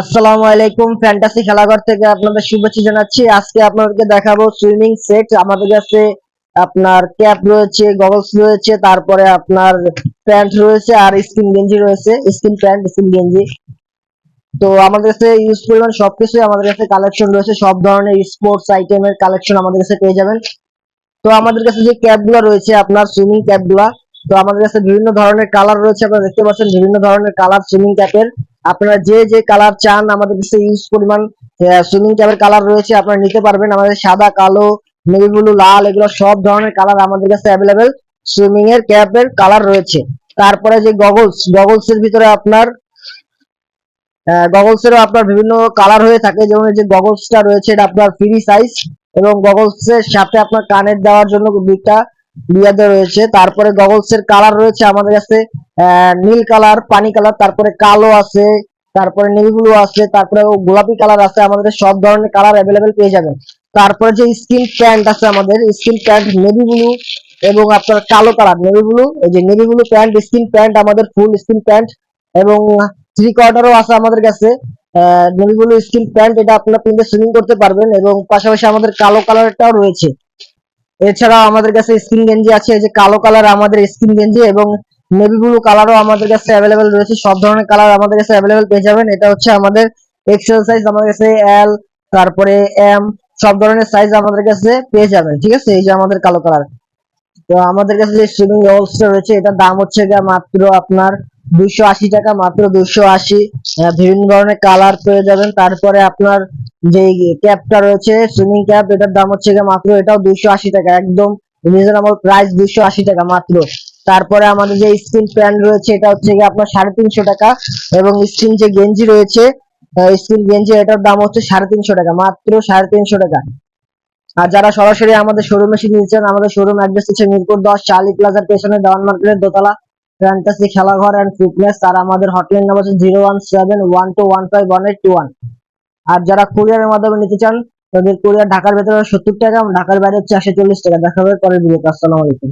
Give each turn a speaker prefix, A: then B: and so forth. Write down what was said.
A: আসসালামু আলাইকুম ফ্যান্টাসি খেলাঘর থেকে আপনাদের শুভেচ্ছা জানাচ্ছি। আজকে আপনাদেরকে দেখাবো সুইমিং সেট আমাদের কাছে আপনার ক্যাপ রয়েছে গগলস রয়েছে, তারপরে আপনার প্যান্ট রয়েছে আর স্কিন গেঞ্জি রয়েছে। স্কিন প্যান্ট স্কিন গেঞ্জি। তো আমাদের কাছে ইউজ পরিমাণ সবকিছুই আমাদের কাছে কালেকশন রয়েছে। সব ধরনের স্পোর্টস আইটেমের কালেকশন আমাদের কাছে পেয়ে যাবেন। তো আমাদের কাছে যে ক্যাপগুলো রয়েছে, আপনার সুইমিং ক্যাপগুলা তো আমাদের কাছে বিভিন্ন ধরনের কালার রয়েছে, আপনারা দেখতে পাচ্ছেন বিভিন্ন ধরনের কালার সুইমিং ক্যাপের আপনারা যে যে কালার চান, আমাদের কাছে ইউজ পরিমাণ সুইমিং ক্যাপের কালার রয়েছে, আপনারা নিতে পারবেন। আমাদের সাদা, কালো নেভি ব্লু লাল, এগুলো সব ধরনের কালার আমাদের কাছে অ্যাভেলেবেল সুইমিং এর ক্যাপের কালার রয়েছে। তারপরে যে গগলস গগলস এর ভিতরে আপনার গগলস এরও আপনার বিভিন্ন কালার হয়ে থাকে। যেমন যে গগলসটা রয়েছে, এটা আপনার ফ্রি সাইজ এবং গগলস এর সাথে আপনার কানের দেওয়ার জন্য দুইটা বিয়াতে রয়েছে। তারপরে গগলস এর কালার রয়েছে আমাদের কাছে। নীল কালার পানি কালার তারপরে কালো আছে, তারপরে নেভি ব্লু আছে, তারপরে গোলাপি কালার আছে, আমাদের সব ধরনের কালার অ্যাভেলেবেল পেয়ে যাবেন। তারপরে যে স্কিন প্যান্ট আছে আমাদের স্কিন প্যান্ট নেভি ব্লু এবং আপনার কালো কালার নেভি ব্লু এই যে navy blue pant skin pant আমাদের ফুল স্কিন প্যান্ট এবং থ্রি কোয়ার্টারও আছে আমাদের কাছে। নেভি ব্লু স্কিন প্যান্ট এটা আপনারা পিনতে সুইমিং করতে পারবেন এবং পাশাপাশি আমাদের কালো কালারটাও রয়েছে। এছাড়াও আমাদের কাছে স্কিন গেঞ্জি আছে যে কালো কালার আমাদের স্কিন গেঞ্জি এবং নেভি ব্লু কালারও আমাদের কাছে অ্যাভেলেবেল রয়েছে। সব ধরনের কালার আমাদের কাছে অ্যাভেলেবেল পেয়ে যাবেন। এটা হচ্ছে আমাদের এক্সেল সাইজ আমাদের কাছে এল তারপরে এম সব ধরনের সাইজ আমাদের কাছে পেয়ে যাবেন, ঠিক আছে? এই যে আমাদের কালো কালার তো আমাদের কাছে যে সুইমিং গগলসটা রয়েছে, এটার দাম হচ্ছে মাত্র আপনার দুইশো আশি টাকা, মাত্র দুইশো আশি। বিভিন্ন ধরনের কালার পেয়ে যাবেন। তারপরে আপনার যে ক্যাপটা রয়েছে সুইমিং ক্যাপ এটার দাম হচ্ছে মাত্র এটাও দুইশো আশি টাকা, একদম রিজনেবল প্রাইস দুইশো আশি টাকা মাত্র। তারপরে আমাদের যে স্কিন প্যান্ট রয়েছে, এটা হচ্ছে গিয়ে আপনার সাড়ে তিনশো টাকা এবং স্কিন যে গেঞ্জি রয়েছে স্কিন গেঞ্জি, এটার দাম হচ্ছে সাড়ে তিনশো টাকা, মাত্র সাড়ে তিনশো টাকা। আর যারা সরাসরি আমাদের শোরুমে এসে নিয়েছেন, আমাদের শোরুম অ্যাড্রেস হচ্ছে মিরপুর দশ, চার্লি প্লাজার পেছনে, দেওয়ান মার্কেটের দোতলা। ফ্যান্টাসি খেলাঘর অ্যান্ড ফিটনেস আর আমাদের হটলাইন নাম্বার হচ্ছে zero one seven one two one five one eight two one আর যারা কুরিয়ারের মাধ্যমে নিতে চান, তাদের কুরিয়ার ঢাকার ভেতরে সত্তর টাকা, ঢাকার বাইরে হচ্ছে একশো চল্লিশ টাকা। দেখা হবে পরের ভিডিওতে আসসালামু আলাইকুম।